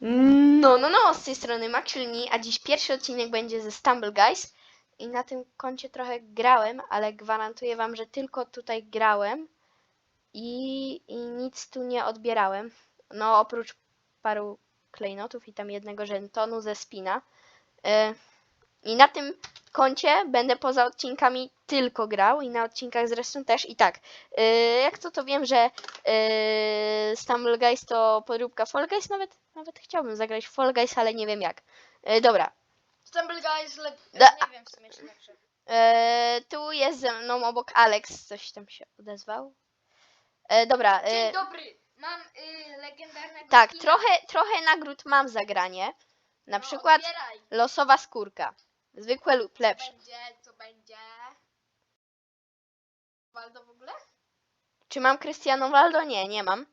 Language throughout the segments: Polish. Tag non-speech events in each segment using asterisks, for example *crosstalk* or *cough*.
No, no, no, z tej strony Maxilni, a dziś pierwszy odcinek będzie ze Stumble Guys i na tym koncie trochę grałem, ale gwarantuję wam, że tylko tutaj grałem i, i nic tu nie odbierałem. No, oprócz paru klejnotów i tam jednego żentonu ze spina. E, I na tym koncie będę poza odcinkami tylko grał i na odcinkach zresztą też i tak. e, Jak to to wiem, że e, Stumble Guys to podróbka Fall Guys, nawet, nawet chciałbym zagrać Fall Guys, ale nie wiem jak. E, Dobra, Stumble Guys, lep... Da- nie wiem w sumie czy lepsze. e, tu jest ze mną obok Alex, coś tam się odezwał. E, dobra, e, Dzień dobry, mam y, legendarnego tak, skina. trochę, trochę nagród mam za granie. Na No, przykład odbieraj. losowa skórka. Zwykłe lub lepsze. będzie? Waldo w ogóle? Czy mam Cristiano Ronaldo? Nie, nie mam.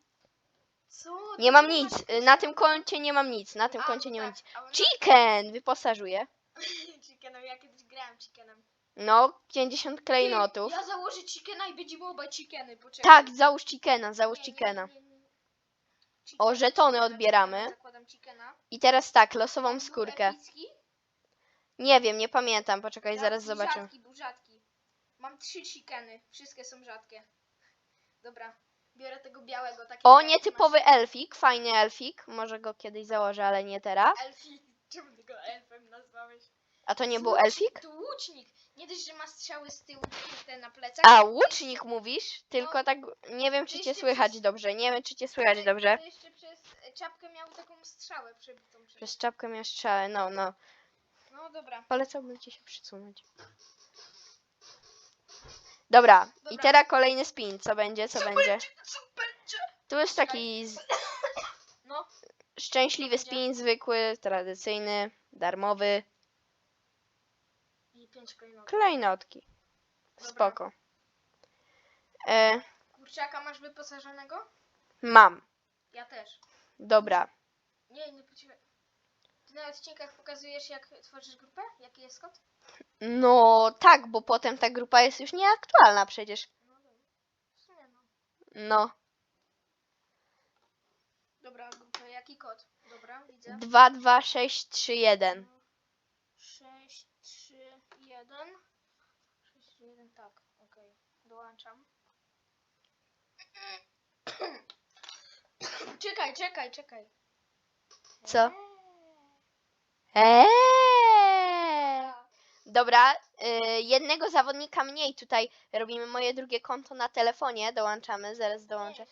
Co? Nie mam nic. Na tym koncie nie mam nic. Na tym A, koncie nie mam tak, nic. a on- Chicken! Wyposażuję. *laughs* Chickenem, ja kiedyś grałem chickenem. No, 50 klejnotów. Ja założę chickena i będziemy obaj chickeny, poczekaj. Tak, załóż chickena, załóż Nie, nie, chickena. nie, nie, nie. O, Chicken, żetony chickena, odbieramy. Zakładam chickena. I teraz tak, losową Był skórkę. epicki? Nie wiem, nie pamiętam, poczekaj, Ja- zaraz zobaczę. Rzadki. Mam trzy chickeny, wszystkie są rzadkie. Dobra, biorę tego białego. Takiego, O, nietypowy elfik, fajny elfik. Może go kiedyś założę, ale nie teraz. Elfik, czemu ty go elfem nazwałeś? A to nie był elfik? To łucznik. Nie dość, że ma strzały z tyłu te na plecach. A, łucznik mówisz? Tylko tak, nie wiem czy cię słychać dobrze, nie wiem czy cię słychać to- dobrze. To jeszcze przez e, czapkę miał taką strzałę przebitą. Przez... Przez czapkę miał strzałę, no, no. No dobra. Polecałbym ci się przysunąć. Dobra, i Dobra. teraz kolejny spin. Co będzie, co będzie? Co będzie? Tu jest taki z... No, szczęśliwy spin, zwykły, tradycyjny, darmowy. i pięć klejnotów. Klejnotki. Dobra. Spoko. E, Kurczaka masz wyposażonego? mam. Ja też. Dobra. Nie, nie poczekaj. Na odcinkach pokazujesz jak tworzysz grupę? Jaki jest kod? No tak, bo potem ta grupa jest już nieaktualna przecież. No dobra. W sumie no. No. Dobra, grupa, jaki kod? Dobra, widzę. 2, 2, 6, 3, 1. 6, 3, 1. 6, 3, 1, tak, okej. Dołączam. *coughs* czekaj, czekaj, czekaj. Co? Eee. Dobra, y, jednego zawodnika mniej tutaj robimy moje drugie konto na telefonie, dołączamy, zaraz dołączę.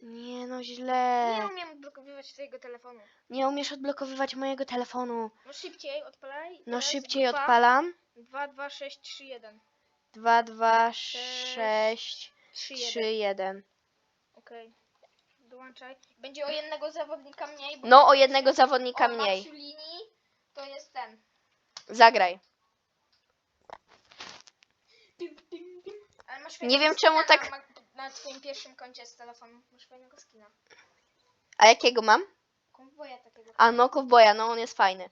Nie, no źle. Nie umiem odblokowywać twojego telefonu. Nie umiesz odblokowywać mojego telefonu. No szybciej, odpalaj. No Teraz szybciej grupa odpalam. 2, 2, 6, 3, 1. 2, 2, Sześć, 6, 3, 3, 1. 1. Okej. Dołączaj. Będzie o jednego zawodnika mniej. Bo No o jednego zawodnika o mniej. Linii to jest ten. Zagraj. Ale masz Nie fajnego wiem, czemu skina tak- Na, na twoim pierwszym koncie z telefonu masz fajnego skina. A jakiego mam? Konwoja takiego. A no Cowboya, no on jest fajny.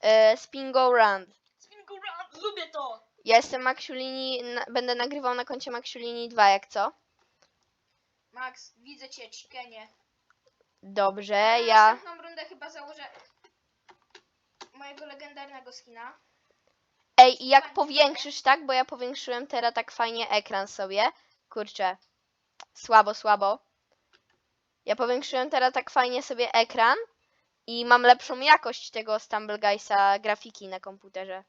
E, spin go round. Spin go round, lubię to! Ja jestem Maxiulini, na, będę nagrywał na koncie Maxiulini 2, jak co? Max, widzę cię, chickenie. Dobrze, ja... następną rundę chyba założę mojego legendarnego skina. Ej, i jak powiększysz, tak? Bo ja powiększyłem teraz tak fajnie ekran sobie. Kurczę. Słabo, słabo. Ja powiększyłem teraz tak fajnie sobie ekran i mam lepszą jakość tego Stumble Guysa grafiki na komputerze.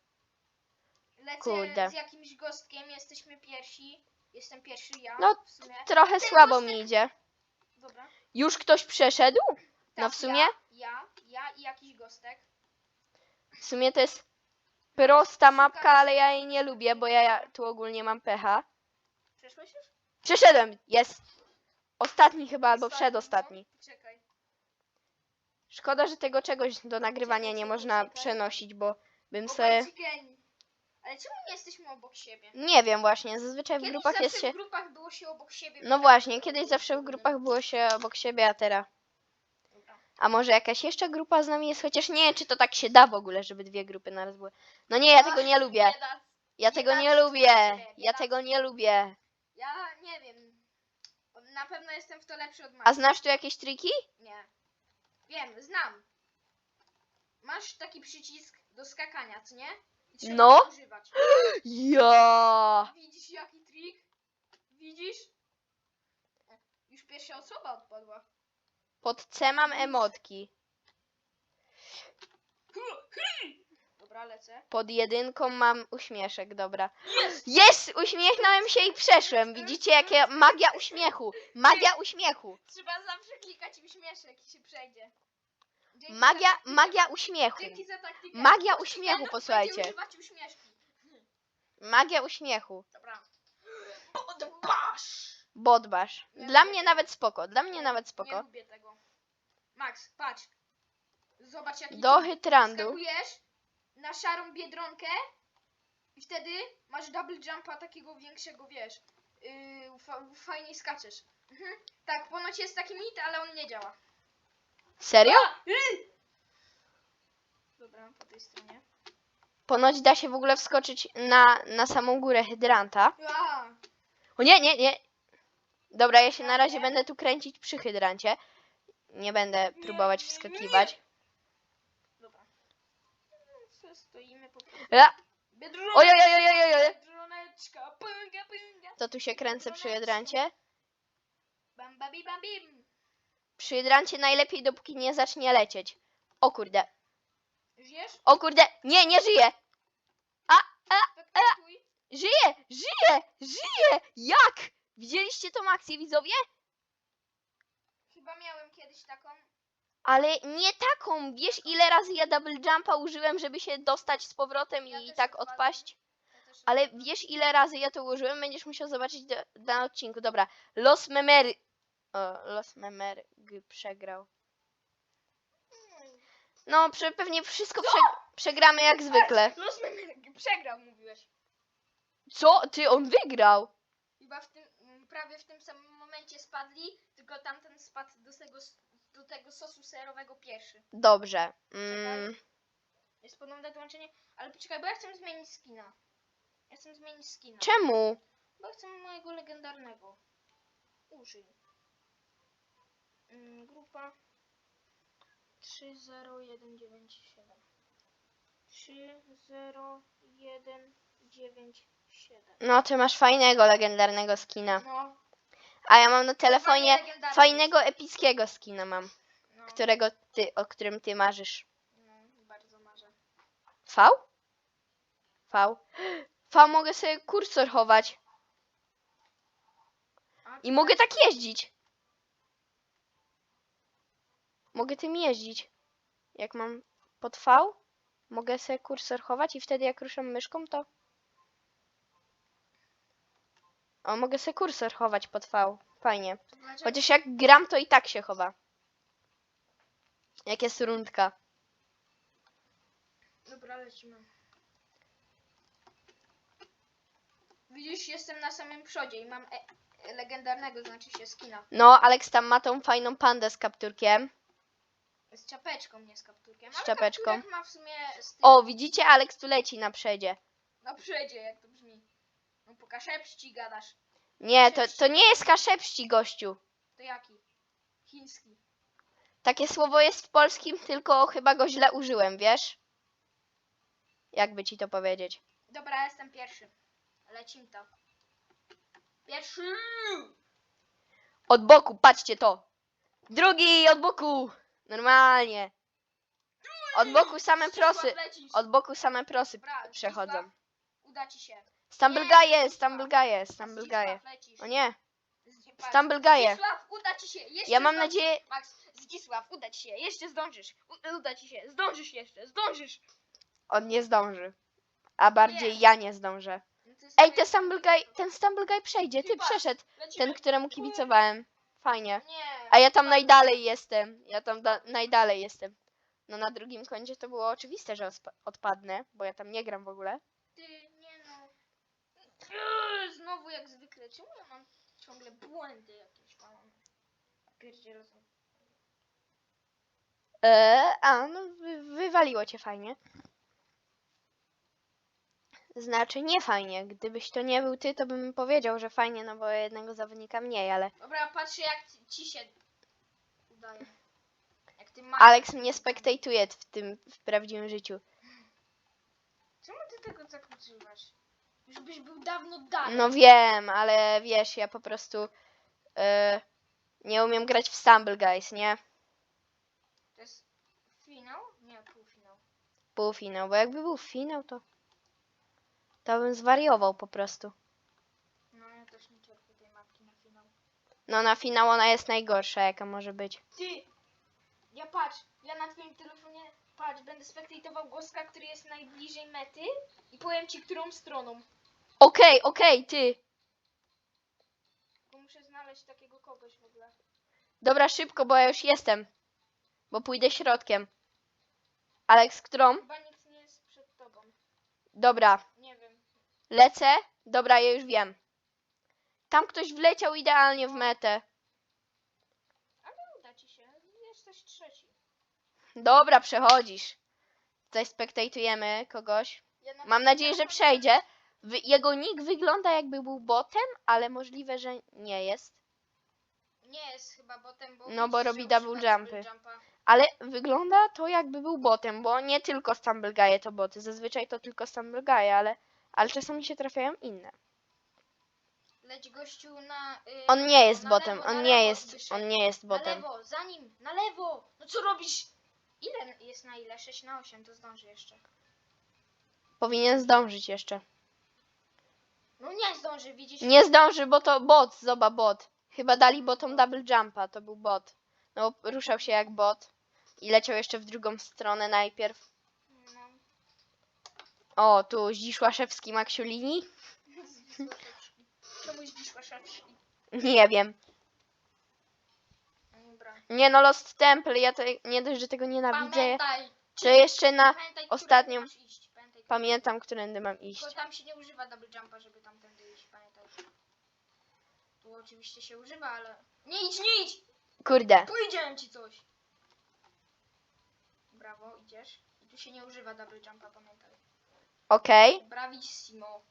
Lecę Kurde. z jakimś gostkiem, jesteśmy pierwsi. Jestem pierwszy ja No, w sumie. Trochę Ten słabo mi idzie. Dobra. Już ktoś przeszedł? No Tak, w sumie, Ja, ja, ja i jakiś gostek. w sumie to jest prosta mapka, ale ja jej nie lubię, bo ja, ja tu ogólnie mam pecha. Przeszłeś już? Przeszedłem, jest. Ostatni chyba, albo Ostatni, przedostatni. No, czekaj. Szkoda, że tego czegoś do nagrywania nie można przenosić, bo bym sobie... Ale czemu nie jesteśmy obok siebie? Nie wiem właśnie, zazwyczaj w Kiedyś grupach zawsze jest się... w grupach było się obok siebie. No właśnie, kiedyś zawsze w grupach było się obok siebie, a teraz... Dobra. A może jakaś jeszcze grupa z nami jest? Chociaż nie wiem, czy to tak się da w ogóle, żeby dwie grupy naraz były. No nie, ja tego nie lubię. Ja tego nie lubię. Ja tego nie lubię. Ja nie wiem. Na pewno jestem w to lepszy od A Maxa. znasz tu jakieś triki? Nie. Wiem, znam. Masz taki przycisk do skakania, co nie? I trzeba No. używać. Ja. Widzisz jaki trik? Widzisz? E, Już pierwsza osoba odpadła. Pod C mam emotki. Dobra, lecę. Pod jedynką mam uśmieszek, dobra. Jest! Jest! Uśmiechnąłem się i przeszłem. Widzicie, jakie magia uśmiechu. Magia uśmiechu. Trzeba zawsze klikać uśmieszek i się przejdzie. Dzięki Magia, za taktykę. magia uśmiechu. Dzięki za taktykę. Magia uśmiechu, posłuchajcie. używać uśmieszki. Magia uśmiechu. Dobra. Odbasz! Bodbasz. Dla mnie nawet spoko. Dla mnie nawet Nie spoko. lubię tego. Max, patrz. Zobacz jaki Do hytrandu. Skakujesz na szarą biedronkę i wtedy masz double jumpa takiego większego, wiesz. Yy, fa fajniej skaczesz. Mhm. Tak, ponoć jest taki mit, ale on nie działa. Serio? Dobra, po tej stronie. Ponoć da się w ogóle wskoczyć na, na samą górę hydranta. O nie, nie, nie. Dobra, ja się na razie będę tu kręcić przy hydrancie. Nie będę próbować wskakiwać. dobra. Co stoimy po prostu. Oj, oj, oj, oj, oj, oj. biedroneczka, pynga, pynga. To tu się kręcę przy hydrancie. Bam, babi, bam, bim. Przy hydrancie najlepiej dopóki nie zacznie lecieć. O kurde. Żyjesz? O kurde. Nie, nie żyje. Spektaktuj. Żyje, żyje, żyje. Jak? Widzieliście tą akcję, widzowie? Chyba miałem kiedyś taką. Ale nie taką. Wiesz, ile razy ja double jumpa użyłem, żeby się dostać z powrotem Ja i tak odpaść? Ja Ale wiesz, ile razy ja to użyłem? Będziesz musiał zobaczyć na odcinku. Dobra. Los Memery. O, Los Memery przegrał. No, prze, pewnie wszystko prze, przegramy jak zwykle. Los Memery przegrał, mówiłeś. Co? Ty, on wygrał. Chyba w tym, m, prawie w tym samym momencie spadli, tylko tamten spadł do tego, do tego sosu serowego pierwszy. Dobrze. Mm, Jest ponowne dołączenie, ale poczekaj, bo ja chcę zmienić skina. Ja chcę zmienić skina. czemu? Bo chcę mojego legendarnego. Użyj. Mm, grupa 30197. 30197. No, ty masz fajnego, legendarnego skina. No, A ja mam na telefonie legendarny fajnego, epickiego skina mam. no, Którego ty, o którym ty marzysz. no, bardzo marzę. V? V? V mogę sobie kursor chować. A, I mogę tak jeździć. Mogę tym jeździć. Jak mam pod V, mogę sobie kursor chować i wtedy jak ruszam myszką, to... O, mogę sobie kursor chować pod V. Fajnie. Chociaż jak gram, to i tak się chowa. Jak jest rundka. Dobra, lecimy. Widzisz, jestem na samym przodzie i mam e legendarnego, znaczy się skina. No, Alex tam ma tą fajną pandę z kapturkiem. Z czapeczką, nie z kapturkiem. Z ale czapeczką. kapturek ma w sumie z tym. O, widzicie? Alex tu leci na przedzie. Na przodzie, jak to brzmi. No po kaszepści gadasz. Nie, to, to nie jest kaszepści, gościu. To jaki? Chiński. Takie słowo jest w polskim, tylko chyba go źle użyłem, wiesz? Jakby ci to powiedzieć? Dobra, jestem pierwszy. Lecim to. Pierwszy! Od boku, patrzcie to. Drugi od boku. Normalnie. Od boku same prosy. Od boku same prosy Dobra, przechodzą. Uda ci się. Stumblegaje, stumblegaje, stumblegaje. Lecisz. O nie, stumblegaje. Zdzisław, uda ci się. Jeszcze Ja mam zdążysz. nadzieję... Max, Zdzisław, uda ci się. Jeszcze zdążysz. U uda ci się. Zdążysz jeszcze. Zdążysz. On nie zdąży. A bardziej ja nie zdążę. No to jest Ej, ten stumbleguy, ten stumbleguy przejdzie. Ty przeszedł. Lecimy. Ten, któremu kibicowałem. Fajnie. Nie. A ja tam najdalej jestem. Ja tam da- najdalej jestem. No na drugim koncie to było oczywiste, że odpadnę, bo ja tam nie gram w ogóle. Ty, nie no. Eee, Znowu jak zwykle. Czemu ja mam ciągle błędy jakieś mam? Pierdzielę. Eee, a, no wy- wywaliło cię fajnie. Znaczy nie fajnie. Gdybyś to nie był ty, to bym powiedział, że fajnie, no bo jednego zawodnika mniej, ale Dobra, patrzę jak ci- ci się udaje. Jak tym ma... Alex mnie spektatuje w tym w prawdziwym życiu. Czemu ty tego tak używasz? Już byś był dawno dalej. No wiem, ale wiesz, ja po prostu e, nie umiem grać w Stumble Guys, nie? To jest finał? Nie, półfinał. Półfinał, bo jakby był finał, to to bym zwariował po prostu. No ja też nie cierpię tej mapki na finał. No na finał ona jest najgorsza, jaka może być. Ty! Ja patrz, ja na twoim telefonie, patrz, będę spektatował Gostka, który jest najbliżej mety i powiem ci, którą stroną. Okej, okej, ty. Bo muszę znaleźć takiego kogoś w ogóle. Dobra, szybko, bo ja już jestem. Bo pójdę środkiem. Alex, którą? Chyba nic nie jest przed tobą. Dobra. Lecę. Dobra, ja już wiem. Tam ktoś wleciał idealnie w metę. Ale uda ci się. Jesteś trzeci. Dobra, przechodzisz. Tutaj spektatujemy kogoś. Ja na Mam nadzieję, że przejdzie. Wy- Jego nick wygląda jakby był botem, ale możliwe, że nie jest. Nie jest chyba botem, bo... No, bo robi double używa jumpy. jumpa. Ale wygląda to jakby był botem, bo nie tylko Stumble Guy to boty. Zazwyczaj to tylko Stumble Guy, ale, ale czasami się trafiają inne. Leć gościu na... y, On nie jest na botem, lewo, na on nie lewo jest, wyszedł. on nie jest Na botem. lewo, za nim, na lewo! No co robisz? Ile jest na ile? 6 na 8, to zdąży jeszcze. Powinien zdążyć jeszcze. No nie zdąży, widzisz? Nie zdąży, bo to bot, zoba bot. Chyba dali botom double jumpa, to był bot. No ruszał się jak bot i leciał jeszcze w drugą stronę najpierw. O, tu Zdziszłaszewski Maksiulini? Czemu Zdzisłaszewski? Nie wiem. Dobra. Nie no, Lost Temple, ja to nie dość, że tego nienawidzę. Pamiętaj! To jeszcze na... Pamiętaj, ostatnią- którędy masz iść, Pamiętaj, Pamiętam, którędy mam iść. Tylko tam się nie używa double jumpa, żeby tamtędy iść, pamiętaj. Tu oczywiście się używa, ale... Nie idź, nie idź! Kurde. Powiedziałem ci coś! Brawo, idziesz. I tu się nie używa double jumpa, pamiętaj. Okej. Bravissimo.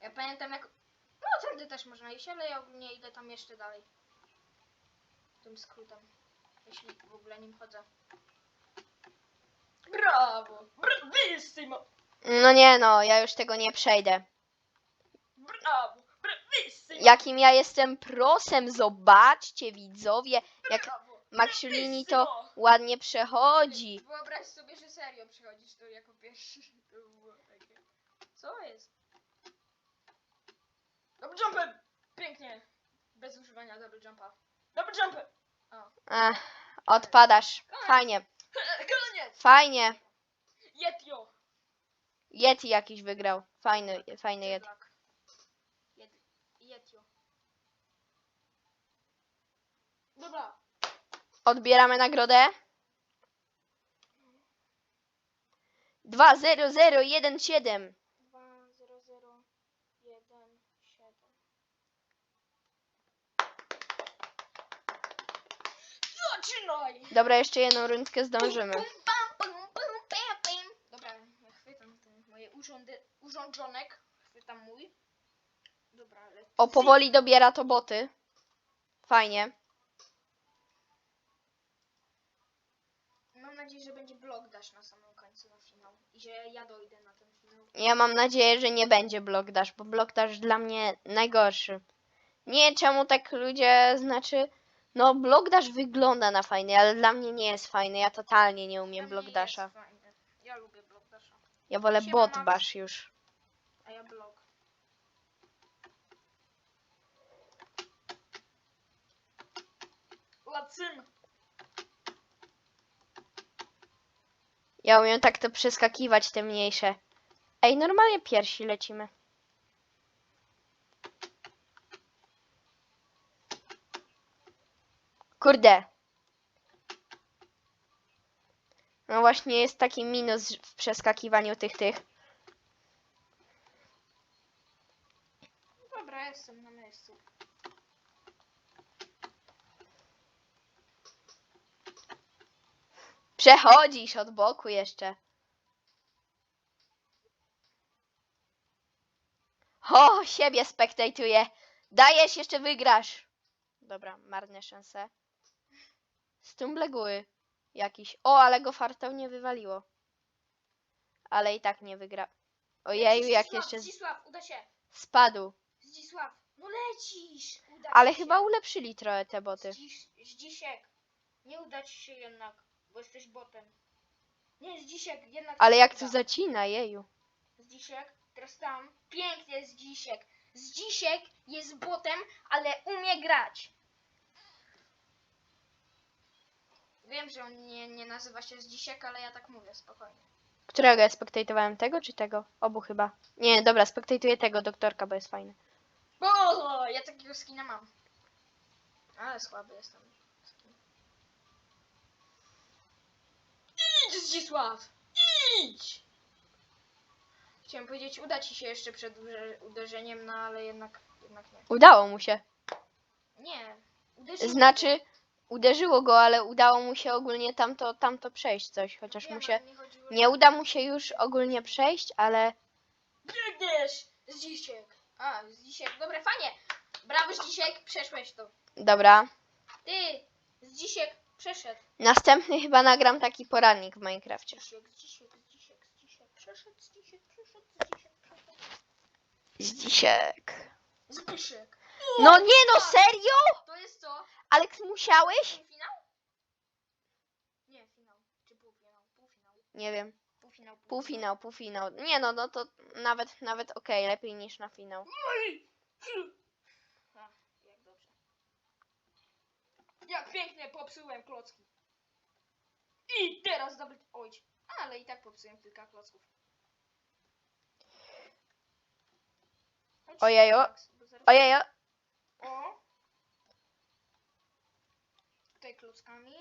Ja pamiętam jak... No, tędy też można iść, ale ja ogólnie idę tam jeszcze dalej. Tym skrótem. Jeśli w ogóle nim chodzę. Brawo! Bravissimo! No nie no, ja już tego nie przejdę. Brawo! Bravissimo! Jakim ja jestem prosem, zobaczcie widzowie, jak Brawo! To ładnie przechodzi. Wyobraź sobie, że serio przychodzisz to jako pierwszy. To było takie... Co jest? Double jumpem! Pięknie! Używania double jumpa. Double jumpem! Ech, odpadasz. Fajnie, *laughs* Koniec! fajnie. Yetio! Yeti jakiś wygrał. Fajny, fajny Yeti. Jed... Yetio. Dobra. Odbieramy nagrodę. 20017. Dobra, jeszcze jedną rundkę zdążymy. Dobra, ja chwytam ten moje urządy, urządzonek. Chwytam mój. Dobra, ale... O, powoli dobiera to boty. Fajnie. Mam nadzieję, że będzie blok dash na samym końcu na finał. I że ja dojdę na ten finał. Ja mam nadzieję, że nie będzie Block Dash, bo Block Dash dla mnie najgorszy. Nie czemu tak ludzie, znaczy, no Block Dash wygląda na fajny, ale dla mnie nie jest fajny. Ja totalnie nie umiem Dla Block mnie Dasha. jest fajny. Ja lubię blok dasha. Ja wolę Siema, Bot Max. Bash już. A ja blok. Lecimy! Ja umiem tak to przeskakiwać, te mniejsze. Ej, normalnie piersi lecimy. Kurde. No właśnie jest taki minus w przeskakiwaniu tych tych. Dobra, jestem na miejscu. Przechodzisz od boku jeszcze. O, siebie spektatuje. Dajesz, jeszcze wygrasz. Dobra, marne szanse. Stumbleguły. Jakiś. O, ale go fartownie wywaliło. Ale i tak nie wygra. Ojeju, jak Zdzisław, jeszcze z- Zdzisław, uda się. spadł. Zdzisław, no lecisz. Uda Ale ci chyba się. ulepszyli trochę te boty. Zdziś, Zdzisiek, nie uda ci się jednak, bo jesteś botem. Nie, Zdzisiek, jednak Ale jak się tu zacina, jeju. Zdzisiek, teraz tam. Pięknie Zdzisiek. Zdzisiek jest botem, ale umie grać. Wiem, że on nie, nie nazywa się Zdzisiek, ale ja tak mówię, spokojnie. Którego ja spektejtowałem? Tego czy tego? Obu chyba. Nie, dobra, spektejtuję tego doktorka, bo jest fajny. O, ja takiego skina mam. Ale słaby jestem. Idź, Zdzisław! Idź! Chciałem powiedzieć, uda ci się jeszcze przed uże- uderzeniem, no ale jednak, jednak nie. Udało mu się. Nie. Znaczy, uderzyło go, ale udało mu się ogólnie tamto, tamto przejść coś, chociaż mu się... chodziło, że- Nie uda mu się już ogólnie przejść, ale... Biegniesz! Zdzisiek! A, Zdzisiek, dobra, fajnie! Brawo, Zdzisiek, przeszłeś to. Dobra. Ty, Zdzisiek, przeszedł. Następny chyba nagram taki poradnik w Minecrafcie. Zdzisiek, Zdzisiek, Zdzisiek, Zdzisiek, przeszedł, Zdzisiek, przeszedł, Zdzisiek, przeszedł. Zdzisiek. Zbyszek. No nie no, serio? To jest co? Aleks, musiałeś? Półfinał? Nie, finał. Czy półfinał? Półfinał. Nie wiem. Półfinał. Półfinał, półfinał. Nie no, no to nawet, nawet okej, lepiej niż na finał. A, jak dobrze. Jak pięknie popsułem klocki. I teraz double... Oj, ale i tak popsułem kilka klocków. Chodź, Ojeju. Max, bo zaraz- Ojej, o- O! Tutaj klockami.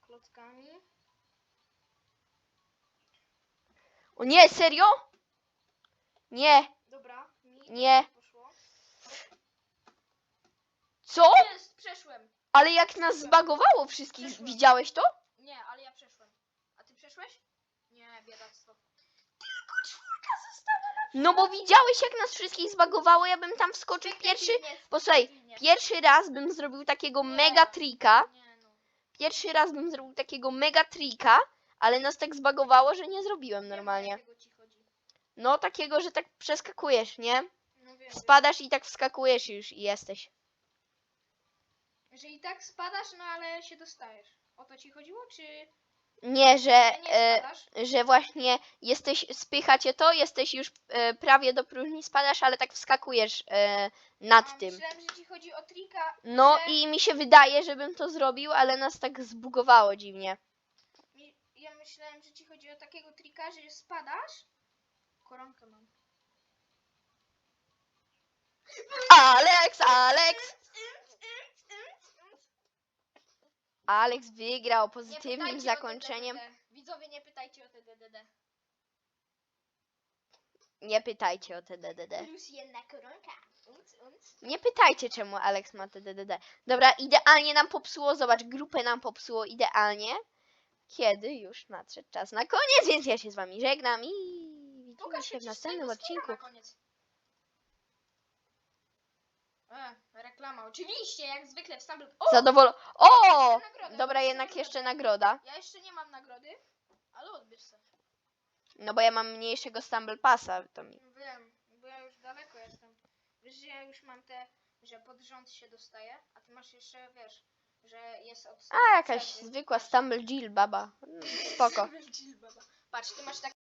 Klockami. o nie, serio? Nie, Dobra, mi Nie. poszło. co? Jest, przeszłem. Ale jak nas zbagowało wszystkich, widziałeś to? Nie, ale ja przeszłem. A ty przeszłeś? Nie, biedactwo. No bo widziałeś jak nas wszystkich zbagowało, ja bym tam wskoczył pierwszy. Posłuchaj, pierwszy raz bym zrobił takiego mega trika. Nie no. Pierwszy raz bym zrobił takiego mega trika, ale nas tak zbagowało, że nie zrobiłem normalnie. No takiego, że tak przeskakujesz, nie? No. Spadasz i tak wskakujesz już i jesteś. Że i tak spadasz, no ale się dostajesz. O to ci chodziło, czy Nie, że, e, że właśnie jesteś, spycha cię to, jesteś już e, prawie do próżni, spadasz, ale tak wskakujesz e, nad A, tym. Myślałem, że ci chodzi o trika. No że... i mi się wydaje, żebym to zrobił, ale nas tak zbugowało dziwnie. Mi- Ja myślałem, że ci chodzi o takiego trika, że spadasz. Koronkę mam. Alex, Alex! Alex wygrał Nie pozytywnym pytajcie o zakończeniem. Widzowie, nie pytajcie o te DDD. Nie pytajcie o te DDD. Plus jedna koronka. Unc, unc. Nie pytajcie, czemu Alex ma te DDD. Dobra, idealnie nam popsuło. Zobacz, grupę nam popsuło idealnie. Kiedy już nadszedł czas na koniec, więc ja się z wami żegnam i widzimy Pokaż się w następnym odcinku. Na koniec. E, reklama. Oczywiście, jak zwykle w Stumble... O! Zadowolony. O! Nagrodę, Dobra, jednak sobie jeszcze nagroda. Ja jeszcze nie mam nagrody, ale odbierz se. No bo ja mam mniejszego Stumble Passa. To mi... Wiem, bo ja już daleko jestem. Wiesz, że ja już mam te, że pod rząd się dostaje, a ty masz jeszcze, wiesz, że jest od... A, jakaś zwykła Stumble Jill baba. Mm, Spoko. *laughs* Patrz, ty masz tak...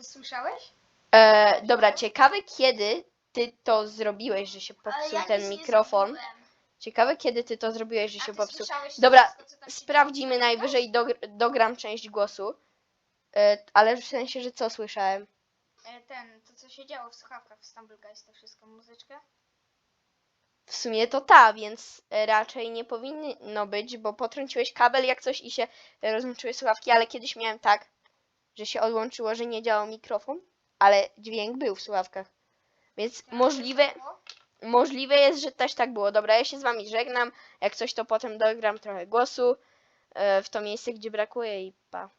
ty słyszałeś? E, dobra, ciekawe kiedy ty to zrobiłeś, że się popsuł ten mikrofon. Ciekawe, kiedy ty to zrobiłeś, że A się ty popsuł. słyszałeś Dobra, wszystko, co tam się Sprawdzimy działo? najwyżej, dogr- dogram część głosu. E, ale w sensie, że co słyszałem? E, Ten, to co się działo w słuchawkach w Stumble Guys, to wszystko, muzyczkę? W sumie to ta, więc e, raczej nie powinno być, bo potrąciłeś kabel jak coś i się e, rozłączyły słuchawki, ale kiedyś miałem tak, że się odłączyło, że nie działał mikrofon, ale dźwięk był w słuchawkach. Więc możliwe, możliwe jest, że też tak było. Dobra, ja się z wami żegnam. Jak coś, to potem dogram trochę głosu e, w to miejsce, gdzie brakuje i pa.